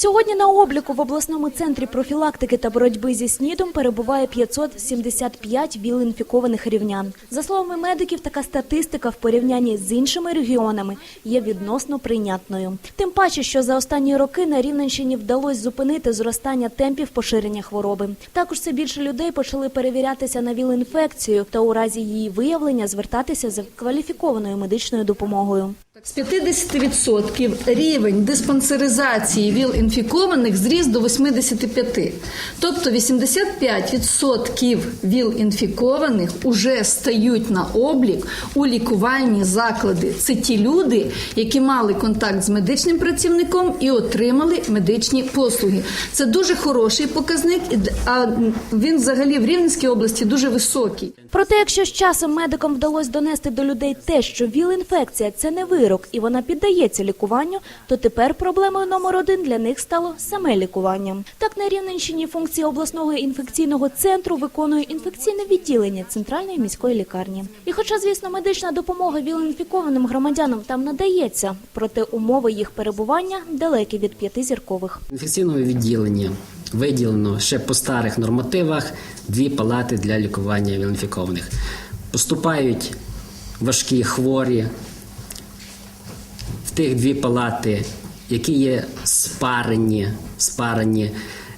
Сьогодні на обліку в обласному центрі профілактики та боротьби зі снідом перебуває 575 віл-інфікованих рівнян. За словами медиків, така статистика в порівнянні з іншими регіонами є відносно прийнятною. Тим паче, що за останні роки на Рівненщині вдалося зупинити зростання темпів поширення хвороби. Також все більше людей почали перевірятися на віл-інфекцію та у разі її виявлення звертатися за кваліфікованою медичною допомогою. З 50% рівень диспансеризації ВІЛ-інфікованих зріс до 85%. Тобто 85% ВІЛ-інфікованих уже стають на облік у лікувальні заклади. Це ті люди, які мали контакт з медичним працівником і отримали медичні послуги. Це дуже хороший показник, а він взагалі в Рівненській області дуже високий. Проте, якщо з часом медикам вдалося донести до людей те, що ВІЛ-інфекція – це не вирок і вона піддається лікуванню, то тепер проблемою номер один для них стало саме лікування. Так на Рівненщині функції обласного інфекційного центру виконує інфекційне відділення центральної міської лікарні. І, хоча, звісно, медична допомога ВІЛ-інфікованим громадянам там надається, проте умови їх перебування далекі від п'ятизіркових. Інфекційного відділення виділено ще по старих нормативах дві палати для лікування віл-інфікованих. Поступають важкі хворі тих дві палати, які є спарені, спарені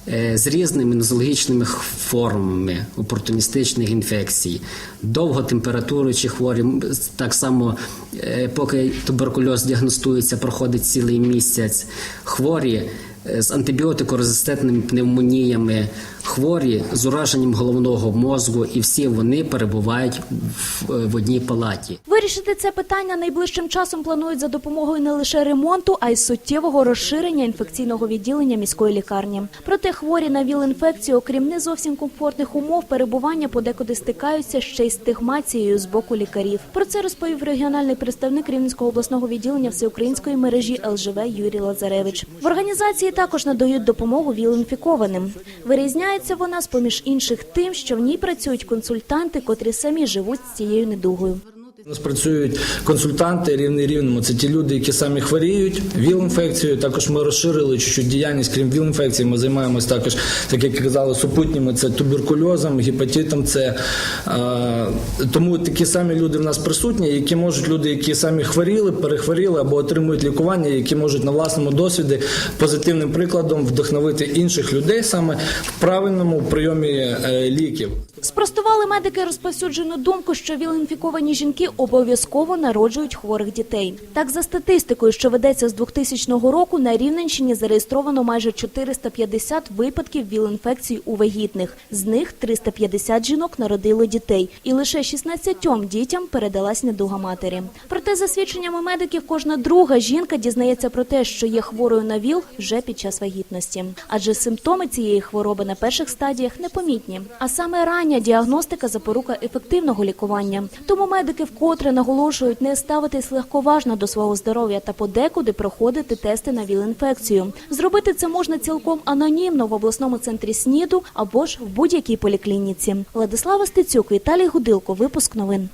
е, з різними нозологічними формами опортуністичних інфекцій, довготемпературуючі хворі, м, с- так само, е, поки туберкульоз діагностується, проходить цілий місяць. Хворі е, з антибіотикорезистентними пневмоніями, хворі з ураженням головного мозку, і всі вони перебувають в, в одній палаті. Вирішити це питання найближчим часом планують за допомогою не лише ремонту, а й суттєвого розширення інфекційного відділення міської лікарні. Проте хворі на ВІЛ-інфекцію, окрім не зовсім комфортних умов перебування, подекуди стикаються ще й стигмацією з боку лікарів. Про це розповів регіональний представник Рівненського обласного відділення всеукраїнської мережі ЛЖВ Юрій Лазаревич. В організації також надають допомогу ВІЛ-інфікованим. Вирізняється вона з поміж інших тим, що в ній працюють консультанти, котрі самі живуть з цією недугою. Нас працюють консультанти рівний рівному. Це ті люди, які самі хворіють ВІЛ-інфекцією. Також ми розширили чуть-чуть діяльність, крім ВІЛ-інфекції. Ми займаємось також, так як казали, супутніми це туберкульозом, гепатитом. Це е, тому такі самі люди в нас присутні, які можуть люди, які самі хворіли, перехворіли або отримують лікування, які можуть на власному досвіді позитивним прикладом вдохновити інших людей саме в правильному прийомі е, ліків. Спростували медики розповсюджену думку, що віл-інфіковані жінки обов'язково народжують хворих дітей. Так, за статистикою, що ведеться з 2000 року, на Рівненщині зареєстровано майже 450 випадків віл-інфекції у вагітних. З них 350 жінок народили дітей, і лише 16 дітям передалась недуга матері. Проте, за свідченнями медиків, кожна друга жінка дізнається про те, що є хворою на ВІЛ вже під час вагітності. Адже симптоми цієї хвороби на перших стадіях непомітні. А саме рання діагностика запорука ефективного лікування. Тому медики вкотре наголошують не ставитись легковажно до свого здоров'я та подекуди проходити тести на ВІЛ-інфекцію. Зробити це можна цілком анонімно в обласному центрі СНІДу або ж в будь-якій поліклініці. Владислава Стецюк, Віталій Гудилко, випуск новин.